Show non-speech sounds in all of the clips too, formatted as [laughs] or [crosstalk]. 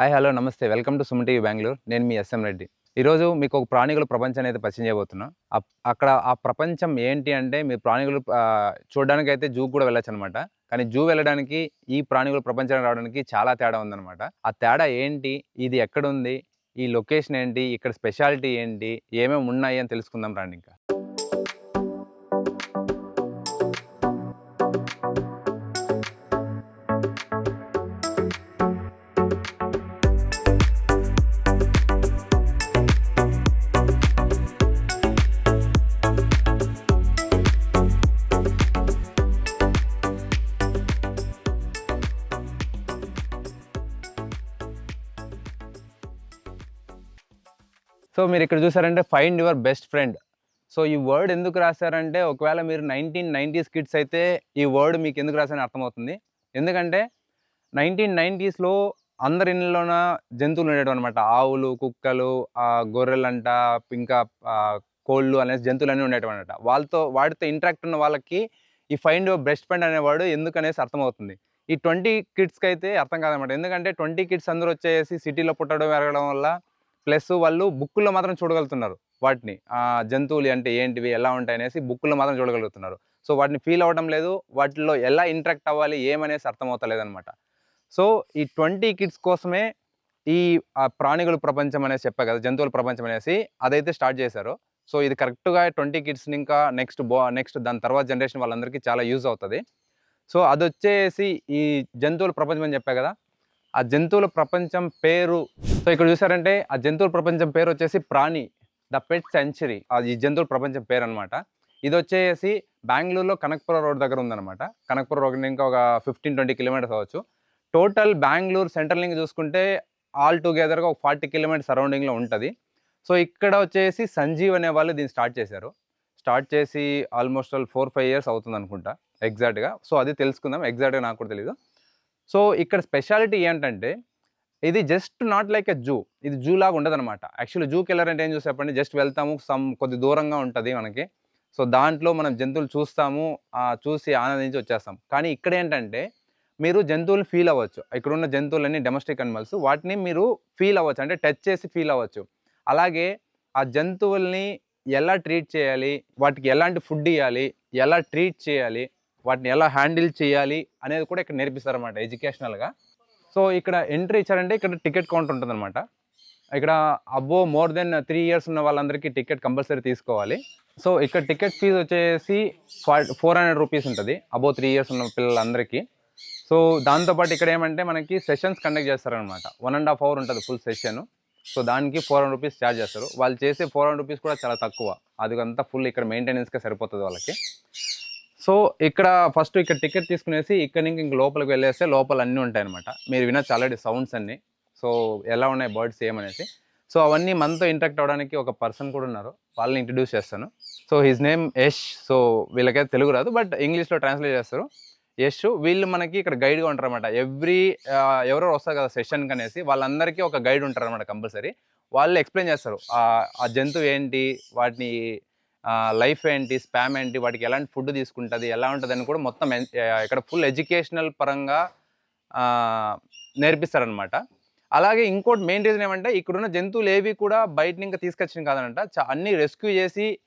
Hi hello నమస్తే. Welcome to Suman TV Bengaluru. నేను మీ ఎస్ఎం రెడ్డి. ఈరోజు మీకు ఒక ప్రాణికుల ప్రపంచాన్ని అయితే పరిచయం చేయబోతున్నా. అప్- అక్కడ ఆ ప్రపంచం ఏంటి అంటే మీరు ప్రాణికులు చూడడానికి అయితే జూ కూడా వెళ్ళచ్చు అనమాట కానీ జూ వెళ్ళడానికి ఈ ప్రాణికుల ప్రపంచానికి రావడానికి చాలా తేడా ఉందన్నమాట. ఆ తేడా ఏంటి? ఇది ఎక్కడుంది? ఈ లొకేషన్ ఏంటి? ఇక్కడ స్పెషాలిటీ ఏంటి? ఏమేమి ఉన్నాయి అని తెలుసుకుందాం రాండి ఇంకా. సో మీరు ఇక్కడ చూసారంటే find your best friend so ఈ వర్డ్ ఎందుకు రాశారంటే ఒకవేళ మీరు నైన్టీన్ నైంటీస్ కిడ్స్ అయితే ఈ వర్డ్ మీకు ఎందుకు రాశారని అర్థమవుతుంది. ఎందుకంటే నైన్టీన్ నైంటీస్లో అందరి ఇళ్ళలోన జంతువులు ఉండేవి అనమాట ఆవులు కుక్కలు గొర్రెలంట ఇంకా కోళ్ళు అనేసి జంతువులు అన్నీ ఉండేవి అనమాట వాళ్ళతో వాటితో ఇంటరాక్ట్ ఉన్న వాళ్ళకి ఈ ఫైండ్ యువర్ బెస్ట్ ఫ్రెండ్ అనే వర్డ్ అర్థమవుతుంది. ఈ ట్వంటీ కిడ్స్కి అయితే అర్థం కాదనమాట ఎందుకంటే ట్వంటీ కిడ్స్ అందరూ వచ్చేసి సిటీలో పుట్టడం పెరగడం వల్ల ప్లస్ వాళ్ళు బుక్కుల్లో మాత్రం చూడగలుగుతున్నారు. వాటిని జంతువులు అంటే ఏంటివి ఎలా ఉంటాయి అనేసి బుక్కుల్లో మాత్రం చూడగలుగుతున్నారు. సో వాటిని ఫీల్ అవ్వడం లేదు. వాటిలో ఎలా ఇంటరాక్ట్ అవ్వాలి ఏమనేసి అర్థమవుతలేదు అనమాట సో ఈ ట్వంటీ కిడ్స్ కోసమే ఈ ప్రాణిగుల ప్రపంచం అనేసి చెప్పా కదా జంతువుల ప్రపంచం అనేసి అదైతే స్టార్ట్ చేశారు. సో ఇది కరెక్ట్గా ట్వంటీ కిడ్స్ని ఇంకా నెక్స్ట్ బో నెక్స్ట్ దాని తర్వాత జనరేషన్ వాళ్ళందరికీ చాలా యూజ్ అవుతుంది. సో అది వచ్చేసి ఈ జంతువుల ప్రపంచం అని చెప్పా కదా ఆ జంతువుల ప్రపంచం పేరు సో ఇక్కడ చూసారంటే ఆ జంతువుల ప్రపంచం పేరు వచ్చేసి ప్రాణి ద పెట్ సెంచరీ. అది ఈ జంతువుల ప్రపంచం పేరు అనమాట ఇది వచ్చేసి బెంగళూరులో కనక్పుర రోడ్ దగ్గర ఉందన్నమాట. కనక్పుర రోడ్ ఇంకా ఒక ఫిఫ్టీన్ ట్వంటీ కిలోమీటర్స్ అవ్వచ్చు. టోటల్ బెంగళూరు సెంట్రల్ లింక్ చూసుకుంటే ఆల్ టుగెదర్గా ఒక ఫార్టీ కిలోమీటర్ సరౌండింగ్లో ఉంటుంది. సో ఇక్కడ వచ్చేసి సంజీవ్ అనే వాళ్ళు దీన్ని స్టార్ట్ చేశారు. స్టార్ట్ చేసి almost all four five years అవుతుంది అనుకుంటా ఎగ్జాక్ట్గా సో అది తెలుసుకుందాం ఎగ్జాక్ట్గా నాకు కూడా తెలియదు సో ఇక్కడ స్పెషాలిటీ ఏంటంటే ఇది just not like a zoo. ఇది జూ లాగా ఉండదు అనమాట యాక్చువల్లీ జూకి వెళ్ళారంటే ఏం చూసి చెప్పండి జస్ట్ వెళ్తాము సమ్ కొద్ది దూరంగా ఉంటుంది మనకి. సో దాంట్లో మనం జంతువులు చూస్తాము చూసి ఆనందించి వచ్చేస్తాం. కానీ ఇక్కడ ఏంటంటే మీరు జంతువులు ఫీల్ అవ్వచ్చు. ఇక్కడ ఉన్న జంతువులన్నీ డొమెస్టిక్ అనిమల్స్. వాటిని మీరు ఫీల్ అవ్వచ్చు. అంటే టచ్ చేసి ఫీల్ అవ్వచ్చు. అలాగే ఆ జంతువుల్ని ఎలా ట్రీట్ చేయాలి? వాటికి ఎలాంటి ఫుడ్ ఇవ్వాలి ఎలా ట్రీట్ చేయాలి? వాటిని ఎలా హ్యాండిల్ చేయాలి అనేది కూడా ఇక్కడ నేర్పిస్తారు అనమాట ఎడ్యుకేషనల్గా. సో ఇక్కడ ఎంట్రీ ఇచ్చారంటే ఇక్కడ టికెట్ కౌంటర్ ఉంటుంది అనమాట ఇక్కడ అబ్బో మోర్ దెన్ త్రీ ఇయర్స్ ఉన్న వాళ్ళందరికీ టికెట్ కంపల్సరీ తీసుకోవాలి. సో ఇక్కడ టికెట్ ఫీజు వచ్చేసి ఫోర్ హండ్రెడ్ రూపీస్ ఉంటుంది అబో త్రీ ఇయర్స్ ఉన్న పిల్లలందరికీ. సో దాంతోపాటు ఇక్కడ ఏమంటే మనకి సెషన్స్ కండక్ట్ చేస్తారనమాట వన్ అండ్ హాఫ్ అవర్ ఉంటుంది ఫుల్ సెషన్. సో దానికి ఫోర్ హండ్రెడ్ రూపీస్ ఛార్జ్ చేస్తారు. వాళ్ళు చేసే ఫోర్ హండ్రెడ్ రూపీస్ కూడా చాలా తక్కువ. అది అంతా ఫుల్ ఇక్కడ మెయింటెనెన్స్గా సరిపోతుంది వాళ్ళకి. సో ఇక్కడ ఫస్ట్ ఇక్కడ టికెట్ తీసుకునేసి ఇక్కడ నుంచి ఇంక లోపలికి వెళ్ళేస్తే లోపల అన్నీ ఉంటాయన్నమాట. మీరు వినొచ్చు ఆల్రెడీ సౌండ్స్ అన్నీ. సో ఎలా ఉన్నాయి బర్డ్స్ ఏమనేసి సో అవన్నీ మనతో ఇంటరాక్ట్ అవ్వడానికి ఒక పర్సన్ కూడా ఉన్నారు. వాళ్ళని ఇంట్రడ్యూస్ చేస్తాను. So his name Yash so వీళ్ళకైతే తెలుగు రాదు బట్ ఇంగ్లీష్లో ట్రాన్స్లేట్ చేస్తారు. యష్ వీళ్ళు మనకి ఇక్కడ గైడ్గా ఉంటారు అనమాట ఎవ్రీ ఎవరో వస్తారు కదా సెషన్కి అనేసి వాళ్ళందరికీ ఒక గైడ్ ఉంటారు అనమాట కంపల్సరీ వాళ్ళు ఎక్స్ప్లెయిన్ చేస్తారు. ఆ జంతువు ఏంటి? వాటిని లైఫ్ ఏంటి స్పామ్ ఏంటి వాటికి ఎలాంటి ఫుడ్ తీసుకుంటుంది ఎలా ఉంటుంది అని కూడా మొత్తం ఇక్కడ ఫుల్ ఎడ్యుకేషనల్ పరంగా నేర్పిస్తారనమాట అలాగే ఇంకోటి మెయిన్ రీజన్ ఏమంటే ఇక్కడున్న జంతువులు ఏవి కూడా బయట ఇంకా తీసుకొచ్చిన కాదనంట. చా- అన్ని రెస్క్యూ చేసి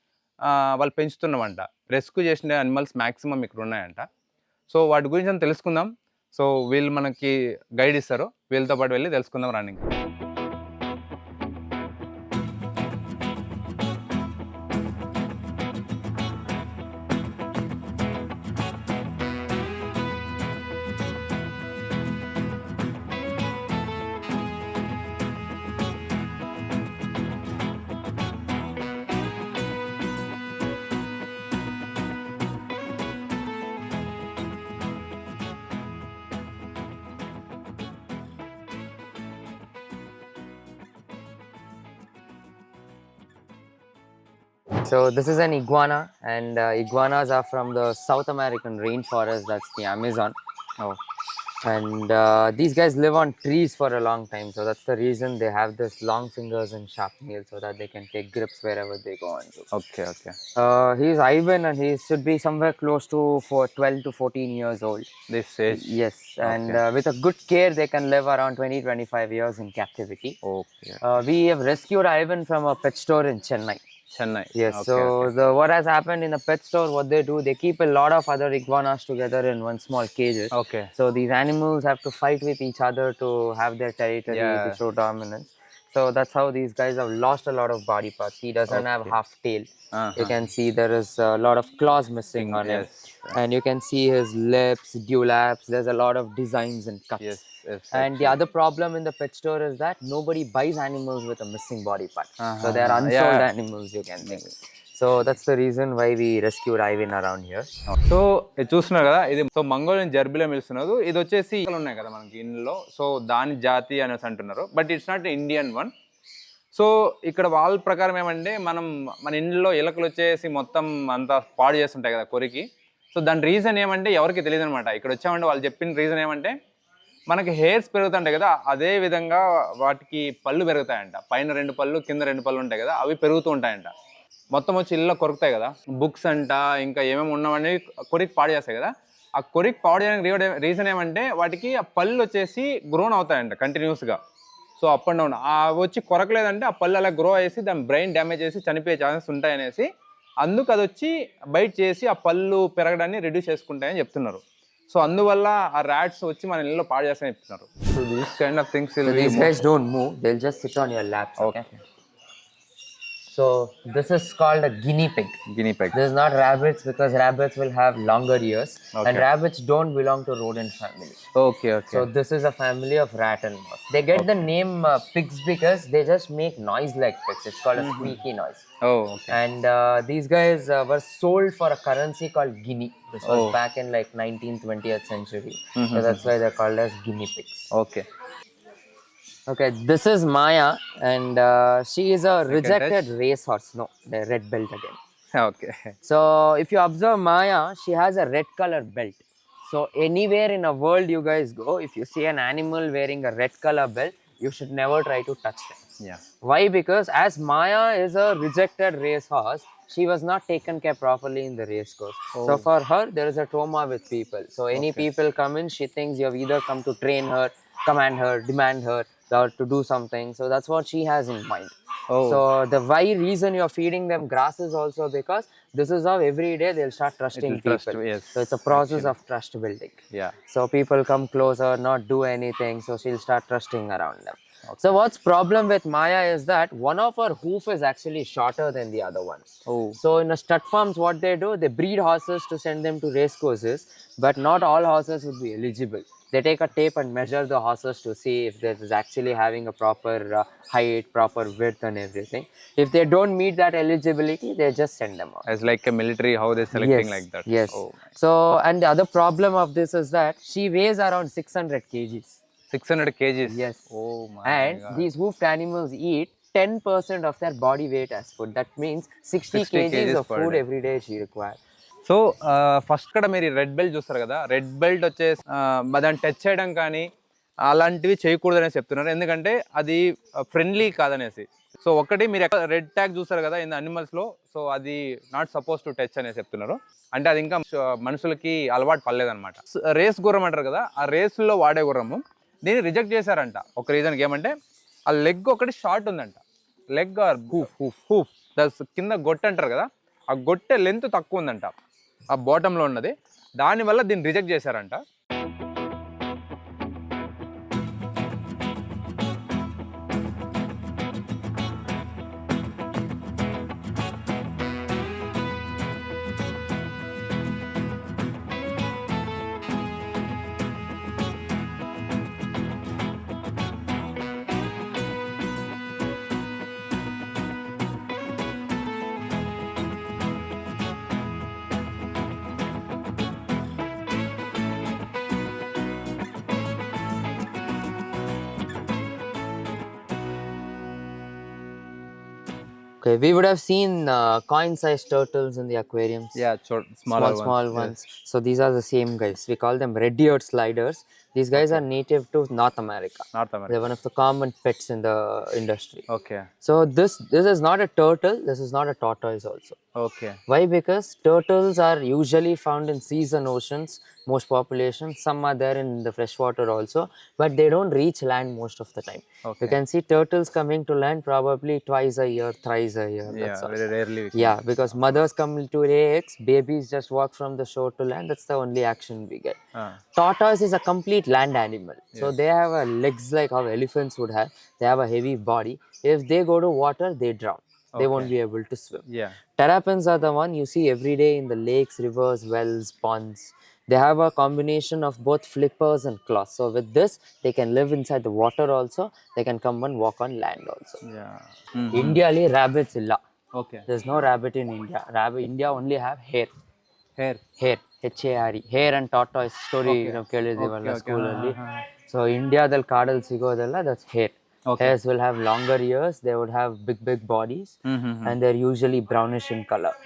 వాళ్ళు పెంచుతున్నామంట రెస్క్యూ చేసిన అనిమల్స్ మ్యాక్సిమం ఇక్కడ ఉన్నాయంట. సో వాటి గురించి అంతా తెలుసుకుందాం. సో వీళ్ళు మనకి గైడ్ ఇస్తారు. వీళ్ళతో పాటు వెళ్ళి తెలుసుకుందాం running So this is an iguana, and uh, iguanas are from the South American rainforest. That's the Amazon. Oh, and uh, these guys live on trees for a long time. So that's the reason they have this long fingers and sharp nails, so that they can take grips wherever they go And Okay, okay. Uh, he's Ivan, and he should be somewhere close to for 12 to 14 years old. This age. Yes, and okay. Uh, with a good care, they can live around 20 25 years in captivity. Okay. Uh, we have rescued Ivan from a pet store in Chennai. Chennai. Yes. Okay, so okay. the what has happened in the pet store, what they do, they keep a lot of other iguanas together in one small cage. Okay. So these animals have to fight with each other to have their territory yeah. to show dominance. So that's how these guys have lost a lot of body parts. He doesn't okay. have half tail. Uh-huh. You can see there is a lot of claws missing on yes. him, and you can see his lips, dewlaps. There's a lot of designs and cuts. Yes. Yes And the other problem in the pet store is that nobody buys animals with a missing body part. So they are Uh-huh. unsold Yeah. animals, you can think. So that's the reason why we rescued Ivan around here. So చూస్తున్నారు కదా ఇది so Mongolian జర్బిలో పిలుస్తున్నారు ఇది వచ్చేసి ఉన్నాయి కదా మనకి ఇందులో సో దాని జాతి అనేసి అంటున్నారు but it's not Indian one so ఇక్కడ వాళ్ళ ప్రకారం ఏమంటే మనం మన ఇంట్లో ఎలకలు వచ్చేసి మొత్తం అంతా పాడు చేస్తుంటాయి కదా కొరికి సో దాని రీజన్ ఏమంటే ఎవరికి తెలియదు అనమాట ఇక్కడ వచ్చామంటే వాళ్ళు చెప్పిన రీజన్ ఏమంటే మనకి హెయిర్స్ పెరుగుతుంటాయి కదా అదే విధంగా వాటికి పళ్ళు పెరుగుతాయంట. పైన రెండు పళ్ళు కింద రెండు పళ్ళు ఉంటాయి కదా అవి పెరుగుతూ ఉంటాయంట. మొత్తం వచ్చి ఇళ్ళ కొరుకుతాయి కదా. బుక్స్ అంట ఇంకా ఏమేమి ఉన్నామని కొరికి పాడు చేస్తాయి కదా. ఆ కొరికి పాడు చేయడానికి రీజన్ ఏమంటే వాటికి ఆ పళ్ళు వచ్చేసి గ్రోన్ అవుతాయంట కంటిన్యూస్గా సో అప్ అండ్ డౌన్ ఆ వచ్చి కొరకలేదంటే ఆ పళ్ళు అలా గ్రో అయ్యేసి దాని బ్రెయిన్ డ్యామేజ్ చేసి చనిపోయే ఛాన్సెస్ ఉంటాయనేసి అందుకు అది వచ్చి బైట్ చేసి ఆ పళ్ళు పెరగడాన్ని రెడ్యూస్ చేసుకుంటాయని చెప్తున్నారు. సో అందువల్ల ఆ ర్యాట్స్ వచ్చి మన ఇళ్ళలో పాడు చేస్తాయని చెప్తున్నారు so these kind of things So these guys don't move, they'll just sit on your laps. Okay. So this is called a guinea pig. Guinea pig This is not rabbits because rabbits will have longer ears and Okay. rabbits don't belong to rodent family. Okay okay So this is a family of rat and mouse. They get the name uh, pigs because they just make noise like pigs. It's called a squeaky noise. Oh okay And uh, these guys uh, were sold for a currency called guinea. This was oh. back in like 19th, 20th century. Mm-hmm. So that's why they're called as guinea pigs. Okay. Okay, this is Maya, and uh, she is a rejected racehorse. No, the red belt again. [laughs] Okay. So if you observe Maya, she has a red color belt. So anywhere in a world you guys go, if you see an animal wearing a red color belt, you should never try to touch them. Yeah. Why? Because as Maya is a rejected race horse, she was not taken care properly in the race course. Oh. So for her, there is a trauma with people. So any okay. people come in, she thinks you have either come to train her, command her, demand her, or to do something. So that's what she has in mind. Oh. So the why reason you're feeding them grass is also because this is how every day they'll start trusting people. Trust, yes. So it's a process of trust building. Yeah. So people come closer, not do anything, so she'll start trusting around them. So what's problem with Maya is that one of her hoof is actually shorter than the other one. Oh So in the stud farms, what they do, they breed horses to send them to race courses, but not all horses would be eligible. They take a tape and measure the horses to see if this is actually having a proper uh, height, proper width, and everything. If they don't meet that eligibility, they just send them out. as like a military how they're selecting yes, like that Yes. oh So, and the other problem of this is that she weighs around 600 kgs. 600 kgs Yes. oh my and god these hoofed animals eat 10% of their body weight as food. That means 60, 60 kgs, kgs of food day. every day she requires. So first కూడా మీరు red belt చూస్తారు కదా red belt వచ్చేసి దాన్ని touch చేయడం కానీ అలాంటివి చేయకూడదు అనేసి చెప్తున్నారు ఎందుకంటే అది ఫ్రెండ్లీ కాదనేసి సో ఒకటి మీరు ఎక్కడ రెడ్ ట్యాగ్ చూస్తారు కదా ఇన్ అనిమల్స్లో సో అది నాట్ సపోజ్ టు టచ్ అనేసి చెప్తున్నారు అంటే అది ఇంకా మనుషులకి అలవాటు పడలేదన్నమాట రేస్ గుర్రం అంటారు కదా ఆ రేస్లో వాడే గుర్రము దీన్ని రిజెక్ట్ చేశారంట. ఒక రీజన్కి ఏమంటే ఆ లెగ్ ఒకటి షార్ట్ ఉందంట. Leg or hoof hoof hoof కింద గొట్టె అంటారు కదా ఆ గొట్టె లెంత్ తక్కువ ఉందంట. ఆ బాటంలో ఉన్నది. దానివల్ల దీన్ని రిజెక్ట్ చేశారంట. Okay, we would have seen uh, coin-sized turtles in the aquariums. Yeah chew small, small ones. So these are the same guys. We call them red-eared sliders. These guys are native to North America. North America. They're one of the common pets in the industry. Okay. So this this is not a turtle. This is not a tortoise also. Okay. Why? Because turtles are usually found in seas and oceans. Most populations. Some are there in the freshwater also, but they don't reach land most of the time. Okay. You can see turtles coming to land probably twice a year, thrice a year. Yeah, very rarely. Yeah, because mothers come to lay eggs. Babies just walk from the shore to land. That's the only action we get. Ah. Tortoise is a complete land animal. Yes. So they have a legs like how elephants would have. They have a heavy body. If they go to water, they drown. Okay. They won't be able to swim. Yeah. Terrapins are the one you see every day in the lakes, rivers, wells, ponds. They have a combination of both flippers and claws. So with this, they can live inside the water also. They can come and walk on land also. Yeah. Mm-hmm. India rabbits illa. Okay. There's no rabbit in India. Rabbit India only have hair. Hair. Hair. H A R hare and tortoise story ನಾವು ಕೇಳಿದೀವಲ್ಲ ಸ್ಕೂಲಲ್ಲಿ so ಇಂಡಿಯಾದಲ್ಲಿ ಕಾಡಲ್ಲಿ ಸಿಗೋದೆಲ್ಲ that's hare hares will have longer ears they would have big big bodies and brownish usually brownish in colour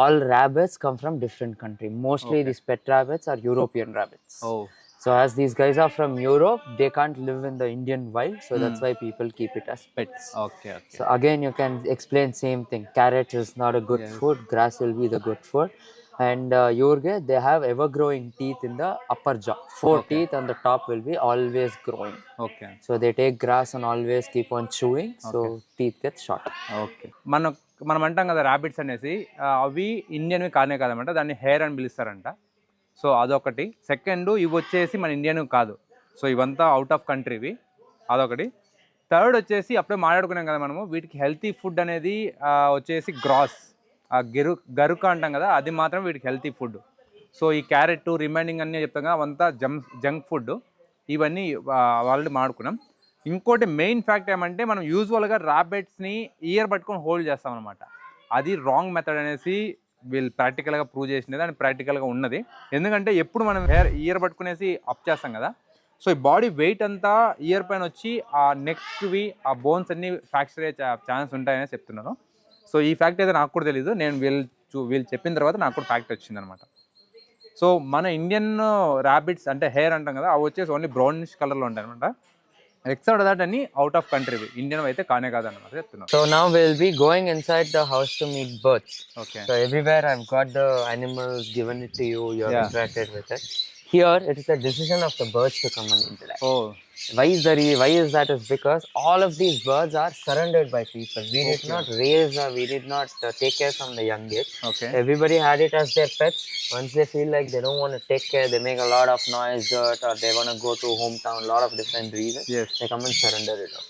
all rabbits come from different country mostly this pet rabbits are European rabbits So as these guys are from Europe, they can't live in the Indian wild, so that's hmm. why people keep it as pets. Okay. So again, you can explain same thing. Carrot is not a good food. Grass will be the good food. And you're gay they have ever growing teeth in the upper jaw four teeth and the top will be always growing okay so they take grass and always keep on chewing so teeth get short okay మనం మనం అంటాం కదా rabbits అనేసి అవి ఇండియన్వి కానే కాదనమాట దాన్ని hair అని పిలుస్తారంట. సో అదొకటి. సెకండ్ ఇవి వచ్చేసి మన ఇండియన్ కాదు. సో ఇవంతా అవుట్ ఆఫ్ కంట్రీవి అదొకటి. థర్డ్ వచ్చేసి అప్పుడే మాట్లాడుకున్నాం కదా మనము. వీటికి హెల్తీ ఫుడ్ అనేది uh, వచ్చేసి గ్రాస్ ఆ గెరు గరుక అంటాం కదా అది మాత్రం వీటికి హెల్తీ ఫుడ్ సో ఈ క్యారెట్ రిమైనింగ్ అన్నీ చెప్తాం కదా అవంతా జంక్ జంక్ ఫుడ్. ఇవన్నీ ఆల్రెడీ మాడుకున్నాం ఇంకోటి మెయిన్ ఫ్యాక్ట్ ఏమంటే మనం యూజువల్గా ర్యాబిట్స్ని ఇయర్ పట్టుకొని హోల్డ్ చేస్తాం అనమాట అది రాంగ్ మెథడ్ అనేసి వీళ్ళు ప్రాక్టికల్గా ప్రూవ్ చేసినది అండ్ ప్రాక్టికల్గా ఉన్నది. ఎందుకంటే ఎప్పుడు మనం హెయిర్ ఇయర్ పట్టుకునేసి అప్ చేస్తాం కదా. సో ఈ బాడీ వెయిట్ అంతా ఇయర్ పైన వచ్చి ఆ నెక్స్ట్వి ఆ బోన్స్ అన్నీ ఫ్రాక్చర్ అయ్యే ఛాన్స్ ఉంటాయని చెప్తున్నాను. సో ఈ ఫ్యాక్ట్ అయితే నాకు కూడా తెలీదు నేను వీళ్ళు వీళ్ళు చెప్పిన తర్వాత నాకు కూడా ఫ్యాక్ట్ వచ్చింది అనమాట సో మన ఇండియన్ ర్యాబిట్స్ అంటే హెయిర్ అంటాం కదా అవి వచ్చేసి ఓన్లీ బ్రౌనిష్ కలర్లో ఉంటాయి అనమాట ఎక్సెప్ట్ దట్ అని అవుట్ ఆఫ్ కంట్రీ ఇండియన్ అయితే కానే కాదన్నమాట చెప్తున్నాను So now we'll be going inside the house to meet birds. Okay everywhere I've got the animals given it to you. You're Yeah. interacted with it. Here it is the decision of the birds to come and interact. Oh Why is the why is that? Is because all of these birds are surrendered by people. We did not raise or we did not uh, take care from the young age. Okay Everybody had it as their pets. Once they feel like they don't want to take care, they make a lot of noise, dirt, or they want to go to hometown. A lot of different reasons. Yes. They come and surrender it. Out.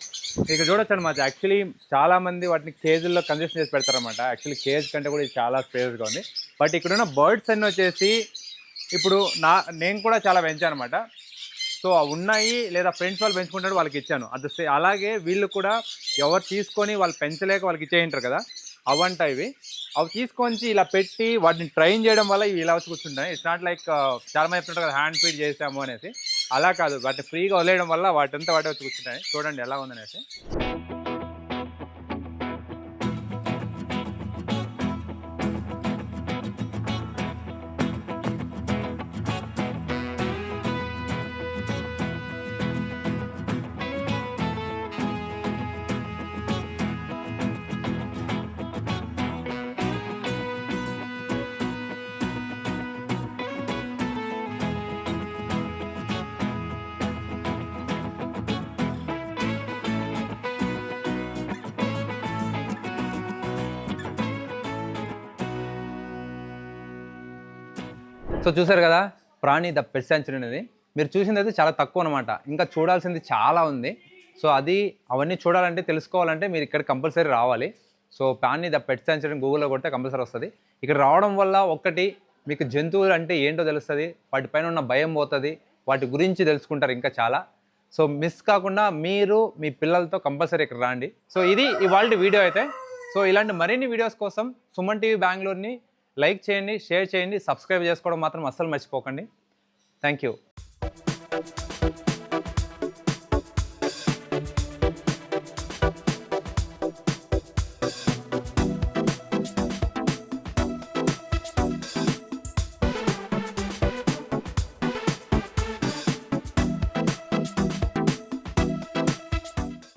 ఇక్కడ చూడొచ్చు అనమాట actually చాలా మంది వాటిని కేజీల్లో కన్జెస్ట్ చేసి పెడతారన్నమాట actually cage కంటే కూడా ఇది చాలా స్పేస్గా ఉంది బట్ ఇక్కడ ఉన్న బర్డ్స్ అన్ని వచ్చేసి ఇప్పుడు నా నేను కూడా చాలా పెంచాను అనమాట సో అవి ఉన్నాయి లేదా ఫ్రెండ్స్ వాళ్ళు పెంచుకుంటారు వాళ్ళకి ఇచ్చాను. అది అలాగే వీళ్ళు కూడా ఎవరు తీసుకొని వాళ్ళు పెంచలేక వాళ్ళకి ఇచ్చేయంటారు కదా అవంట ఇవి అవి తీసుకొని ఇలా పెట్టి వాటిని ట్రైన్ చేయడం వల్ల ఇవి ఇలా వచ్చి కూర్చుంటాయి ఇట్స్ నాట్ లైక్ uh, చాలా మంది చెప్తుంటారు కదా హ్యాండ్ ఫీడ్ చేసాము అనేసి. అలా కాదు వాటిని ఫ్రీగా వదిలేయడం వల్ల వాటంతా వాటి వచ్చి కూర్చుంటాయి చూడండి ఎలా ఉందనేసి. సో చూసారు కదా ప్రాణి ద పెట్ సెంచరీ అనేది. మీరు చూసింది అయితే చాలా తక్కువ అనమాట ఇంకా చూడాల్సింది చాలా ఉంది. సో అది అవన్నీ చూడాలంటే తెలుసుకోవాలంటే మీరు ఇక్కడ కంపల్సరీ రావాలి. సో ప్రాణి ద పెట్ సెంచరీ గూగుల్లో కొడితే కంపల్సరీ వస్తుంది. ఇక్కడ రావడం వల్ల ఒక్కటి మీకు జంతువులు అంటే ఏంటో తెలుస్తుంది వాటిపైన ఉన్న భయం పోతుంది వాటి గురించి తెలుసుకుంటారు ఇంకా చాలా. సో మిస్ కాకుండా మీరు మీ పిల్లలతో కంపల్సరీ ఇక్కడ రండి. సో ఇది ఇవాళ వీడియో అయితే. సో ఇలాంటి మరిన్ని వీడియోస్ కోసం సుమన్ టీవీ బెంగళూరుని లైక్ చేయండి షేర్ చేయండి సబ్స్క్రైబ్ చేసుకోవడం మాత్రం అస్సలు మర్చిపోకండి. Thank you.